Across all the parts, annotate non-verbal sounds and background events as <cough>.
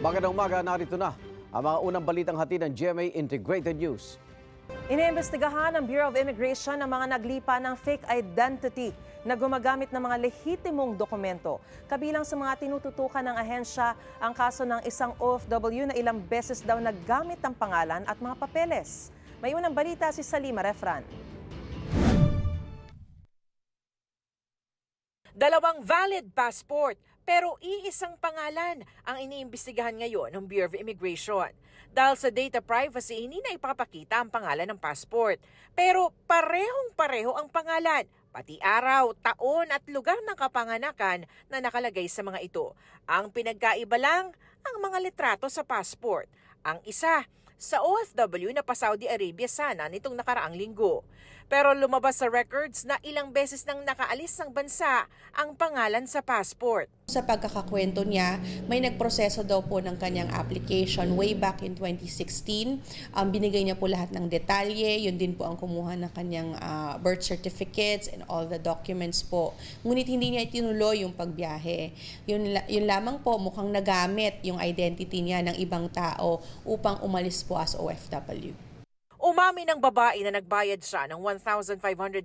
Magandang umaga, narito na ang mga unang balitang hatid ng GMA Integrated News. Iniimbestigahan ng Bureau of Immigration ang mga naglipa ng fake identity na gumagamit ng mga lehitimong dokumento. Kabilang sa mga tinututukan ng ahensya ang kaso ng isang OFW na ilang beses daw naggamit ng pangalan at mga papeles. May unang balita si Salima Refran. Dalawang valid passport pero iisang pangalan ang iniimbestigahan ngayon ng Bureau of Immigration. Dahil sa data privacy, hindi na ipapakita ang pangalan ng passport. Pero parehong-pareho ang pangalan, pati araw, taon at lugar ng kapanganakan na nakalagay sa mga ito. Ang pinagkaiba lang, ang mga litrato sa passport. Ang isa, sa OFW na pa Saudi Arabia sana nitong nakaraang linggo. Pero lumabas sa records na ilang beses nang nakaalis ng bansa ang pangalan sa passport. Sa pagkakakwento niya, may nagproseso daw po ng kanyang application way back in 2016. Um, binigay niya po lahat ng detalye. Yun din po ang kumuha ng kanyang ah, birth certificates and all the documents po. Ngunit hindi niya itinuloy yung pagbiyahe. Yun, yun lamang po mukhang nagamit yung identity niya ng ibang tao upang umalis po as OFW. Umami ng babae na nagbayad siya ng 1,500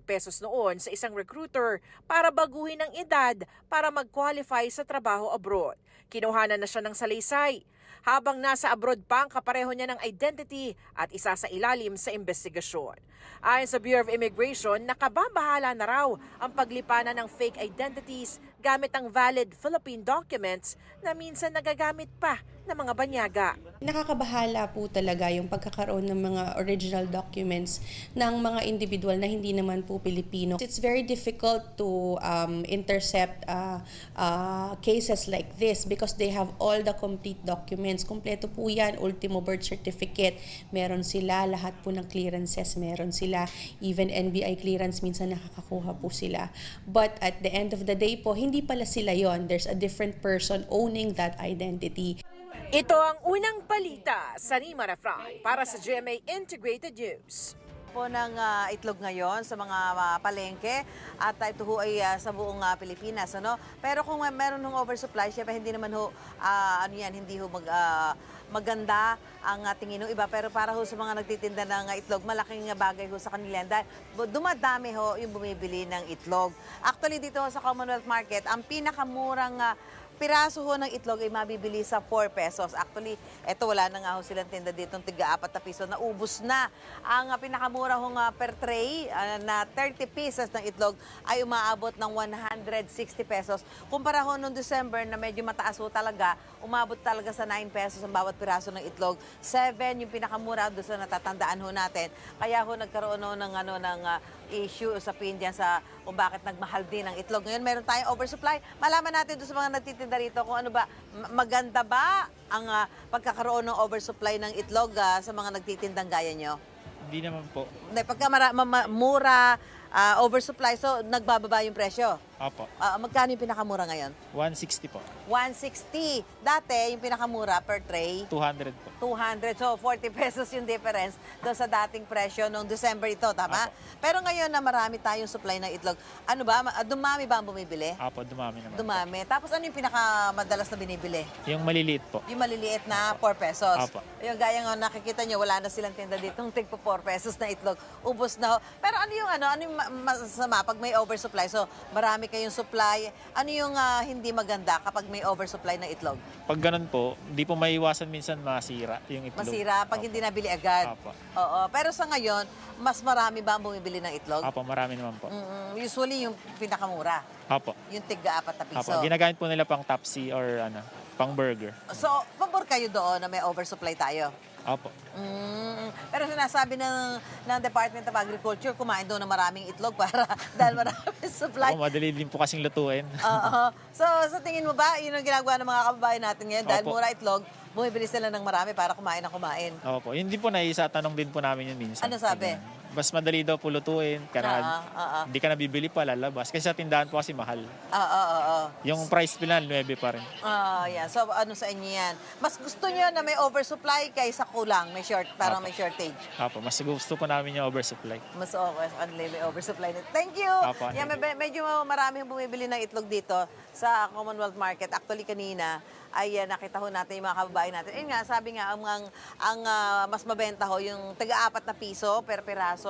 pesos noon sa isang recruiter para baguhin ang edad para mag-qualify sa trabaho abroad. Kinuhanan na siya ng salaysay. Habang nasa abroad pa ang kapareho niya ng identity at isa sa ilalim sa investigasyon. Ayon sa Bureau of Immigration, nakababahala na raw ang paglipanan ng fake identities gamit ang valid Philippine documents na minsan nagagamit pa ng mga banyaga. Nakakabahala po talaga yung pagkakaroon ng mga original documents ng mga individual na hindi naman po Pilipino. It's very difficult to um, intercept uh, uh, cases like this because they have all the complete documents. Kompleto po yan, ultimo birth certificate, meron sila, lahat po ng clearances meron sila. Even NBI clearance minsan nakakakuha po sila. But at the end of the day po, hindi pala sila yon. There's a different person owning that identity. Ito ang unang balita sa Rima Refran para sa GMA Integrated News. po ng ah, itlog ngayon sa mga ah, palengke at ah, ito ho ay ah, sa buong ah, Pilipinas ano? Pero kung may- meron ng oversupply syempre hindi naman ho ah, ano yan hindi ho mag ah, maganda ang tingin ng iba. Pero para ho sa mga nagtitinda ng itlog malaking bagay ho sa kanila dahil dumadami ho yung bumibili ng itlog. Actually dito ho sa Commonwealth Market ang pinakamurang ah, piraso ho ng itlog ay mabibili sa 4 pesos. Actually, eto wala na nga ho silang tinda dito ng tiga 4 na piso. Naubos na. Ang ah, pinakamura ho nga per tray ah, na 30 pieces ng itlog ay umaabot ng 160 pesos. Kumpara ho noong December na medyo mataas ho talaga, umabot talaga sa 9 pesos ang bawat piraso ng itlog. 7 yung pinakamura doon sa natatandaan ho natin. Kaya ho nagkaroon ho ng, ano, ng ah, issue usapin dyan sa kung bakit nagmahal din ang itlog. Ngayon meron tayong oversupply. Malaman natin doon sa mga nagtitinda rito kung ano ba, ma- maganda ba ang ah, pagkakaroon ng oversupply ng itlog ah, sa mga nagtitindang gaya nyo? Hindi naman po. Hindi, pagka mara, ma- mura, ah, oversupply, so nagbababa yung presyo. Opo. Ah, magkano yung pinakamura ngayon? 160 po. 160. Dati, yung pinakamura per tray, 200 po. 200. So, 40 pesos yung difference doon sa dating presyo noong December ito, tama? Pero ngayon na marami tayong supply ng itlog, ano ba, ma- dumami ba ang bumibili? Opo, dumami naman. Dumami. Tapos ano yung pinakamadalas na binibili? Yung maliliit po. Yung maliliit na 4 pesos. Apo. Yung gaya nga nakikita nyo, wala na silang tinda dito. Yung tigpo 4 pesos na itlog, ubos na ho. Pero ano yung ano, ano yung ma- masama pag may oversupply? So, marami kayong supply. Ano yung ah, hindi maganda kapag may oversupply ng itlog? Pag ganun po, di po maiwasan minsan masira yung itlog. Masira pag Opo. hindi nabili agad. Apo. Oo. Pero sa ngayon, mas marami ba ang bumibili ng itlog? Opo, marami naman po. Mm, usually yung pinakamura, Opo. yung tigga apat na piso. Opo. Ginagamit po nila pang tapsi or ano, pang burger. So, pabor kayo doon na may oversupply tayo? Opo. Mm, pero sinasabi ng, ng Department of Agriculture, kumain doon ng maraming itlog para <laughs> dahil maraming supply. Opo, madali din po kasing lutuin. Oo. So, sa tingin mo ba, yun ang ginagawa ng mga kababayan natin ngayon dahil Opo. mura itlog, bumibili sila ng marami para kumain ng kumain. Opo. Yun din po naisa, tanong din po namin yun minsan. Ano sabi? Ganun. Mas madali daw po lutuin. Oo, Kaya oo. hindi ka nabibili pa, lalabas. Kasi sa tindahan po kasi mahal. Oo, oo, oo. Yung price pinal, 9 pa rin. Ah, yeah. So, ano sa inyo yan? Mas gusto nyo na may oversupply kaysa kulang, may short, parang may shortage. Opo, mas gusto po namin yung oversupply. Mas okay, kanila may oversupply. na- Thank you! Opo. Yeah, may, medyo maraming bumibili ng itlog dito. sa Commonwealth Market. Actually, kanina ay ah, nakita ho natin yung mga kababayan natin. Ayun nga, sabi nga, ang, ang, ang ah, mas mabenta ho yung taga-apat na piso per piraso.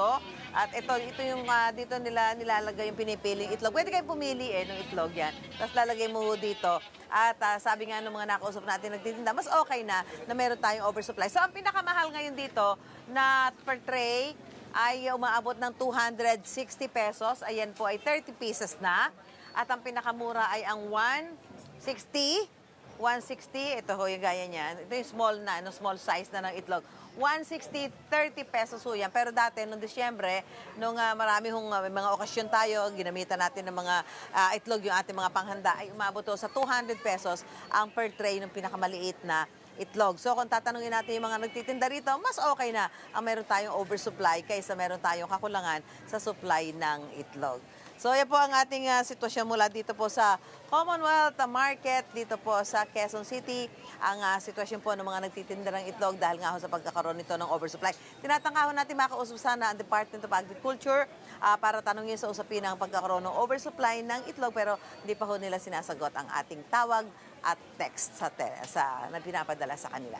At ito, ito yung ah, dito nila nilalagay yung pinipiling itlog. Pwede kayo pumili eh ng itlog yan. Tapos lalagay mo dito. At ah, sabi nga ng mga nakausap natin nagtitinda, mas okay na na meron tayong oversupply. So ang pinakamahal ngayon dito na per tray ay umaabot ng 260 pesos. Ayan po ay 30 pieces na. At ang pinakamura ay ang 160. 160, ito ho yung gaya niyan. Ito yung small na, ano, small size na ng itlog. 160, 30 pesos ho yan. Pero dati, noong Disyembre, nung ah, marami hong may mga okasyon tayo, ginamitan natin ng mga ah, itlog yung ating mga panghanda, ay umabot sa 200 pesos ang per tray ng pinakamaliit na itlog. So kung tatanungin natin yung mga nagtitinda rito, mas okay na ang meron tayong oversupply kaysa meron tayong kakulangan sa supply ng itlog. So yan po ang ating ah, sitwasyon mula dito po sa Commonwealth Market, dito po sa Quezon City. Ang ah, sitwasyon po ng mga nagtitinda ng itlog dahil nga ho sa pagkakaroon nito ng oversupply. Tinatangkahan natin makausap sana ang Department of Agriculture ah, para tanungin sa usapin ang pagkakaroon ng oversupply ng itlog pero hindi pa ho nila sinasagot ang ating tawag at text sa, te- sa na pinapadala sa kanila.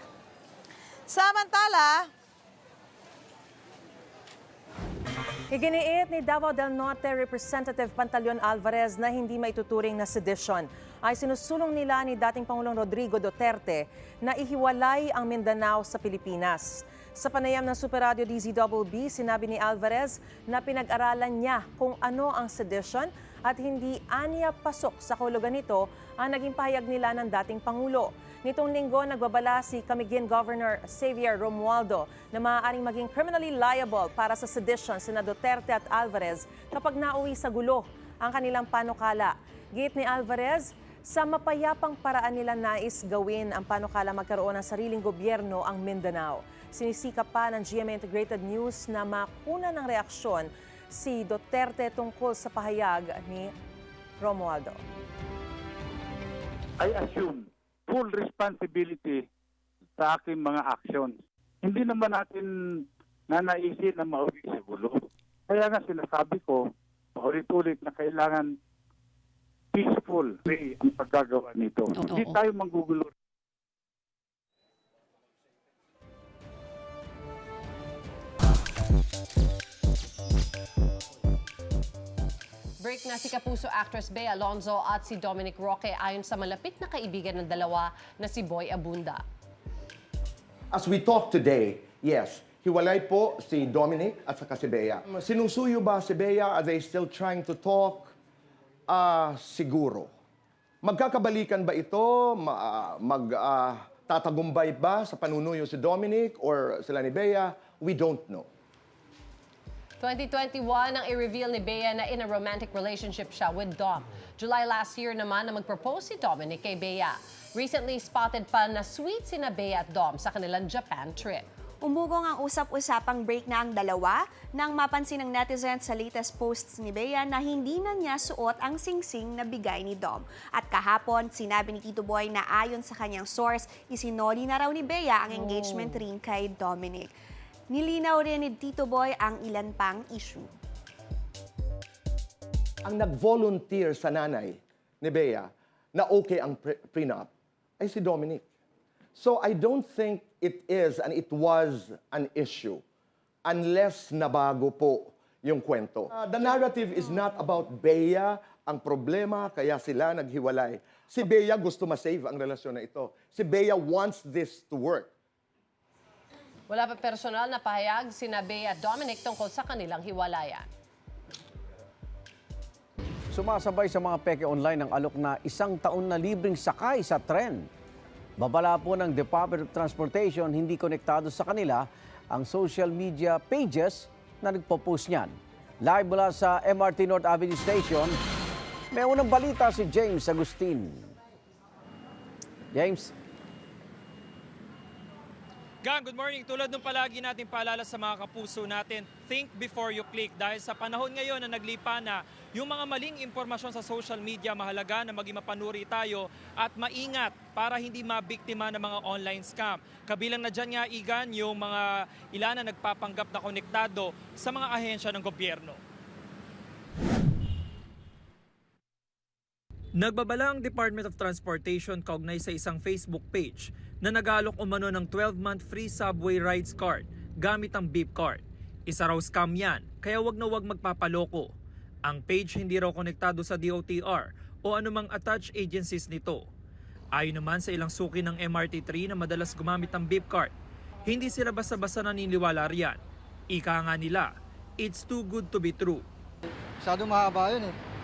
Samantala, Iginiit ni Davao del Norte Representative Pantaleon Alvarez na hindi maituturing na sedition. Ay sinusulong nila ni dating Pangulong Rodrigo Duterte na ihiwalay ang Mindanao sa Pilipinas. Sa panayam ng Super Radio DZBB, sinabi ni Alvarez na pinag-aralan niya kung ano ang sedition at hindi aniya pasok sa kahulugan nito ang naging pahayag nila ng dating Pangulo. Nitong linggo, nagbabala si Camiguin Governor Xavier Romualdo na maaaring maging criminally liable para sa sedition sina Duterte at Alvarez kapag nauwi sa gulo ang kanilang panukala. Gate ni Alvarez, sa mapayapang paraan nila nais gawin ang panukala magkaroon ng sariling gobyerno ang Mindanao. Sinisikap pa ng GMA Integrated News na makuna ng reaksyon si Duterte tungkol sa pahayag ni Romualdo. I assume full responsibility sa aking mga actions. Hindi naman natin nanaisin na mauwi sa gulo. Kaya nga sinasabi ko, paulit-ulit na kailangan peaceful way ang paggagawa nito. Hindi tayo manggugulo Break na si Kapuso actress Bea Alonzo at si Dominic Roque ayon sa malapit na kaibigan ng dalawa na si Boy Abunda. As we talk today, yes, hiwalay po si Dominic at saka si Bea. Sinusuyo ba si Bea? Are they still trying to talk? Ah, siguro. Magkakabalikan ba ito? Ma, ah, mag ah, tatagumpay ba sa panunuyo si Dominic or sila ni Bea? We don't know. 2021 nang i-reveal ni Bea na in a romantic relationship siya with Dom. July last year naman na mag-propose si Dominic kay Bea. Recently spotted pa na sweet sina Bea at Dom sa kanilang Japan trip. Umugong ang usap-usapang break na ang dalawa nang mapansin ng netizens sa latest posts ni Bea na hindi na niya suot ang singsing na bigay ni Dom. At kahapon, sinabi ni Tito Boy na ayon sa kanyang source, isinoli na raw ni Bea ang engagement ring kay Dominic. Nilinaw rin ni Tito Boy ang ilan pang issue. Ang nag-volunteer sa nanay ni Bea na okay ang pre- prenup ay si Dominic. So I don't think it is and it was an issue unless nabago po yung kwento. Uh, the narrative is not about Bea ang problema kaya sila naghiwalay. Si Bea gusto ma-save ang relasyon na ito. Si Bea wants this to work. Wala pa personal na pahayag sina Bea at Dominic tungkol sa kanilang hiwalayan. Sumasabay sa mga peke online ang alok na isang taon na libreng sakay sa tren. Babala po ng Department of Transportation, hindi konektado sa kanila ang social media pages na nagpo-post niyan. Live mula sa MRT North Avenue Station, may unang balita si James Agustin. James? Gang, good morning. Tulad ng palagi natin paalala sa mga kapuso natin, think before you click. Dahil sa panahon ngayon na naglipa na, yung mga maling impormasyon sa social media, mahalaga na maging mapanuri tayo at maingat para hindi mabiktima ng mga online scam. Kabilang na dyan nga, Igan, yung mga ilan na nagpapanggap na konektado sa mga ahensya ng gobyerno. Nagbabala ang Department of Transportation kaugnay sa isang Facebook page na nagalok umano ng 12-month free subway rides card gamit ang beep card. Isa raw scam yan, kaya wag na wag magpapaloko. Ang page hindi raw konektado sa DOTR o anumang attached agencies nito. Ayon naman sa ilang suki ng MRT3 na madalas gumamit ng beep card, hindi sila basta-basta naniniwala riyan. Ika nga nila, it's too good to be true. Masyado mahaba yun eh.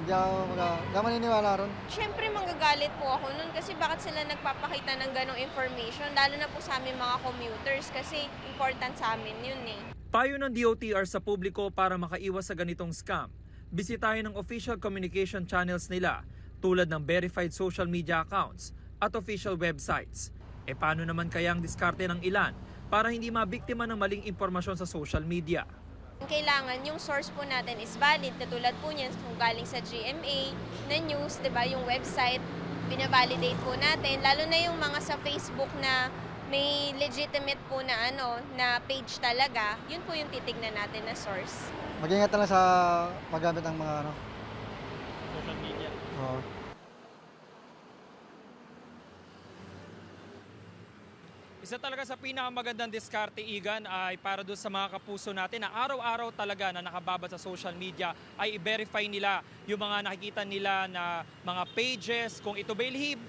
Hindi ako, hindi ako maniniwala ron. Siyempre manggagalit po ako nun kasi bakit sila nagpapakita ng ganong information, lalo na po sa amin mga commuters kasi important sa amin yun eh. Payo ng DOTR sa publiko para makaiwas sa ganitong scam. Bisitahin ang official communication channels nila tulad ng verified social media accounts at official websites. E paano naman kaya ang diskarte ng ilan para hindi mabiktima ng maling impormasyon sa social media? Kailangan yung source po natin is valid, katulad po niyan kung galing sa GMA na news, 'di ba, yung website, binavalidate po natin, lalo na yung mga sa Facebook na may legitimate po na ano, na page talaga, yun po yung titignan natin na source. Mag-ingat na lang sa paggamit ng mga ano. Social media. Oo. Isa talaga sa pinakamagandang diskarte, Igan, ay para doon sa mga kapuso natin na araw-araw talaga na nakababad sa social media ay i-verify nila yung mga nakikita nila na mga pages, kung ito ba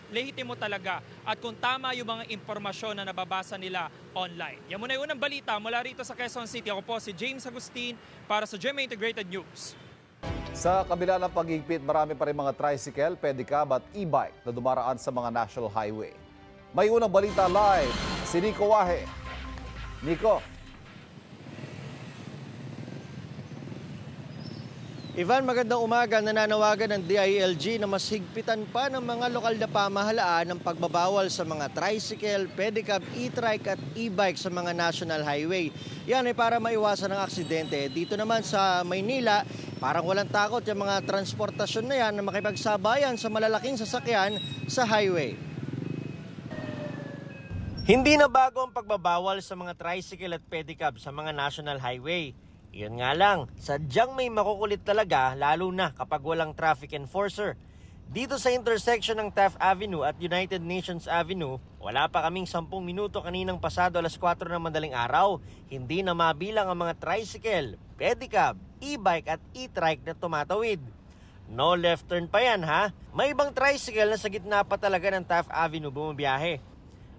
lehitimo talaga at kung tama yung mga impormasyon na nababasa nila online. Yan muna yung unang balita mula rito sa Quezon City. Ako po si James Agustin para sa GMA Integrated News. Sa kabila ng pagigpit, marami pa rin mga tricycle, pedicab at e-bike na dumaraan sa mga national highway. May unang balita live, si Nico Wahe. Nico, Ivan, magandang umaga. Nananawagan ng DILG na mas higpitan pa ng mga lokal na pamahalaan ng pagbabawal sa mga tricycle, pedicab, e-trike at e-bike sa mga national highway. Yan ay para maiwasan ang aksidente. Dito naman sa Maynila, parang walang takot yung mga transportasyon na yan na makipagsabayan sa malalaking sasakyan sa highway. Hindi na bago ang pagbabawal sa mga tricycle at pedicab sa mga national highway. Iyon nga lang, sadyang may makukulit talaga lalo na kapag walang traffic enforcer. Dito sa intersection ng Taft Avenue at United Nations Avenue, wala pa kaming 10 minuto kaninang pasado alas 4 ng madaling araw. Hindi na mabilang ang mga tricycle, pedicab, e-bike at e-trike na tumatawid. No left turn pa yan ha. May ibang tricycle na sa gitna pa talaga ng Taft Avenue bumabiyahe.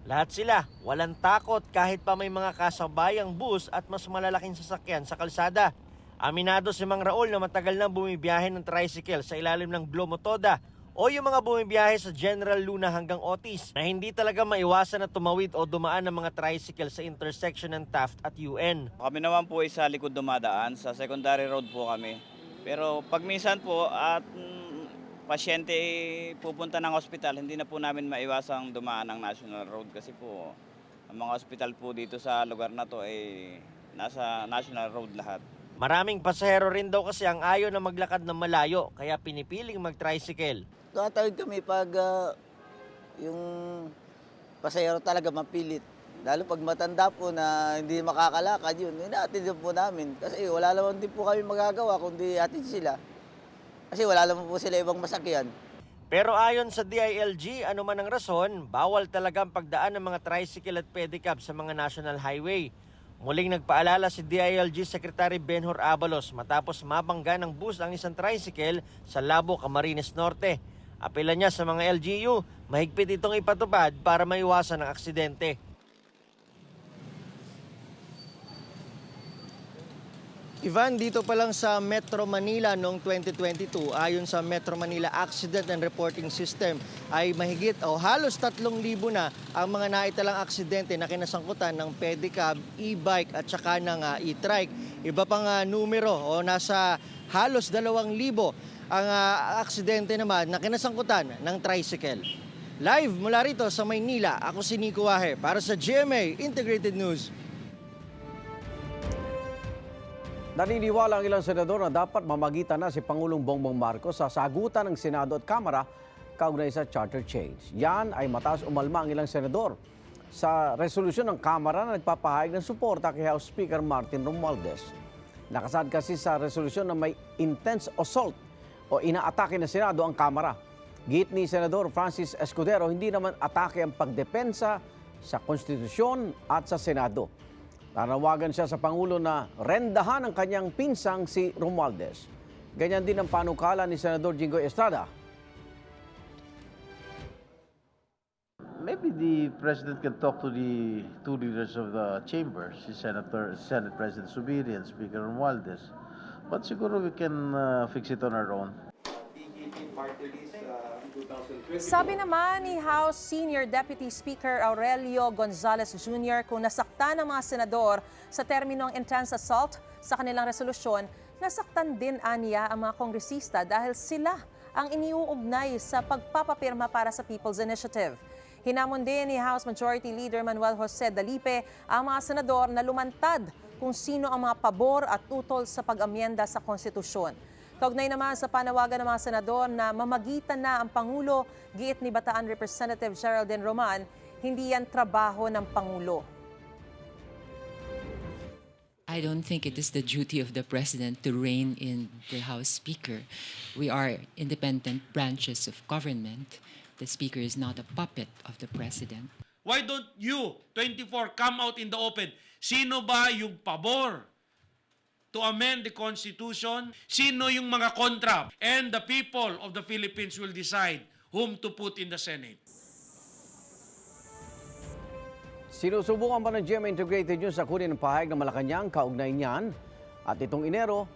Lahat sila, walang takot kahit pa may mga kasabayang bus at mas malalaking sasakyan sa kalsada. Aminado si Mang Raul na matagal nang bumibiyahe ng tricycle sa ilalim ng Blomotoda o yung mga bumibiyahe sa General Luna hanggang Otis na hindi talaga maiwasan na tumawid o dumaan ng mga tricycle sa intersection ng Taft at UN. Kami naman po ay sa likod dumadaan, sa secondary road po kami. Pero pag minsan po at mm, pasyente pupunta ng ospital, hindi na po namin maiwasang dumaan ng national road kasi po ang mga ospital po dito sa lugar na to ay nasa national road lahat. Maraming pasahero rin daw kasi ang ayaw na maglakad ng malayo kaya pinipiling mag-tricycle. Tumatawid kami pag ah, yung pasahero talaga mapilit. Lalo pag matanda po na hindi makakalakad yun, inaatid po namin. Kasi wala naman din po kami magagawa kundi atid sila. Kasi wala naman po sila ibang masakyan. Pero ayon sa DILG, ano man ang rason, bawal talagang pagdaan ng mga tricycle at pedicab sa mga national highway. Muling nagpaalala si DILG Secretary Benhur Abalos matapos mabangga ng bus ang isang tricycle sa Labo, Camarines Norte. Apela niya sa mga LGU, mahigpit itong ipatupad para maiwasan ang aksidente. Ivan, dito pa lang sa Metro Manila noong 2022, ayon sa Metro Manila Accident and Reporting System, ay mahigit o halos 3,000 na ang mga naitalang aksidente na kinasangkutan ng pedicab, e-bike at saka ng ah, e-trike. Iba pang ah, numero o nasa halos 2,000 ang ah, aksidente naman na kinasangkutan ng tricycle. Live mula rito sa Maynila, ako si Nico Wahe para sa GMA Integrated News. Naniniwala ang ilang senador na dapat mamagitan na si Pangulong Bongbong Marcos sa sagutan ng Senado at Kamara kaugnay sa charter change. Yan ay mataas umalma ang ilang senador sa resolusyon ng Kamara na nagpapahayag ng suporta kay House Speaker Martin Romualdez. Nakasad kasi sa resolusyon na may intense assault o inaatake ng Senado ang Kamara. Git ni Senador Francis Escudero, hindi naman atake ang pagdepensa sa konstitusyon at sa Senado. Tanawagan siya sa Pangulo na rendahan ang kanyang pinsang si Romualdez. Ganyan din ang panukala ni Senador Jingo Estrada. Maybe the president can talk to the two leaders of the chamber, si Senator, Senate President Subiri and Speaker Romualdez. But siguro we can uh, fix it on our own. Sabi naman ni House Senior Deputy Speaker Aurelio Gonzales Jr. kung nasaktan ng mga senador sa terminong intense assault sa kanilang resolusyon, nasaktan din aniya ang mga kongresista dahil sila ang iniuugnay sa pagpapapirma para sa People's Initiative. Hinamon din ni House Majority Leader Manuel Jose Dalipe ang mga senador na lumantad kung sino ang mga pabor at utol sa pag-amyenda sa konstitusyon. Kaugnay naman sa panawagan ng mga senador na mamagitan na ang Pangulo, giit ni Bataan Representative Geraldine Roman, hindi yan trabaho ng Pangulo. I don't think it is the duty of the president to rein in the House Speaker. We are independent branches of government. The Speaker is not a puppet of the president. Why don't you, 24, come out in the open? Sino ba yung pabor to amend the Constitution? Sino yung mga kontra? And the people of the Philippines will decide whom to put in the Senate. Sinusubukan pa ng GMA Integrated News sa kunin ng pahayag ng Malacanang kaugnay niyan. At itong Enero,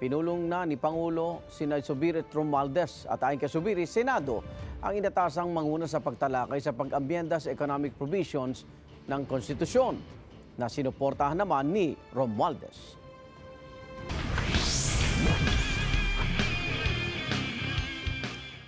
pinulong na ni Pangulo sina Subiri at Romualdez at ayon kay Subiri, Senado ang inatasang manguna sa pagtalakay sa pag-ambyenda sa economic provisions ng konstitusyon na sinuportahan naman ni Romualdez.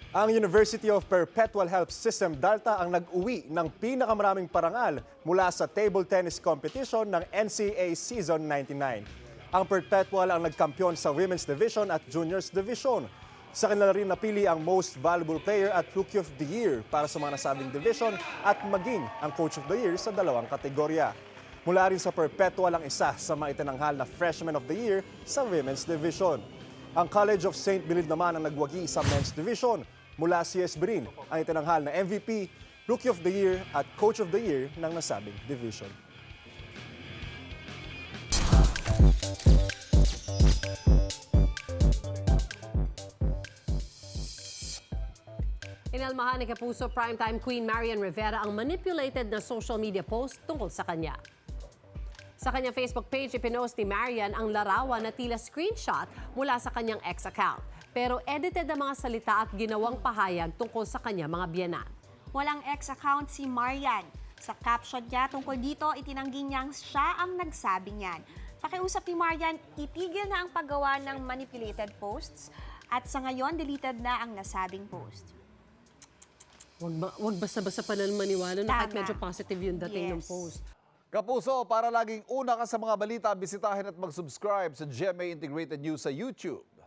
Ang University of Perpetual Help System Dalta ang nag-uwi ng pinakamaraming parangal mula sa table tennis competition ng NCAA Season 99. Ang Perpetual ang nagkampiyon sa Women's Division at Juniors Division. Sa kanila rin napili ang Most Valuable Player at Rookie of the Year para sa mga nasabing division at maging ang Coach of the Year sa dalawang kategorya. Mula rin sa Perpetual ang isa sa mga itinanghal na Freshman of the Year sa Women's Division. Ang College of St. Bilid naman ang nagwagi sa Men's Division mula CS Brin ang itinanghal na MVP, Rookie of the Year at Coach of the Year ng nasabing division. Inalmahan ni Kapuso primetime queen Marian Rivera ang manipulated na social media post tungkol sa kanya. Sa kanyang Facebook page, ipinost ni Marian ang larawan na tila screenshot mula sa kanyang ex account. Pero edited ang mga salita at ginawang pahayag tungkol sa kanya mga biyanan. Walang ex-account si Marian. Sa caption niya tungkol dito, itinanggi niyang siya ang nagsabi niyan. Pakiusap ni Marian, itigil na ang paggawa ng manipulated posts at sa ngayon, deleted na ang nasabing post. Wag, ba, wag basta-basta pa na maniwala na kahit medyo positive yung dating ng Yes. post. Kapuso, para laging una ka sa mga balita, bisitahin at mag-subscribe sa GMA Integrated News sa YouTube.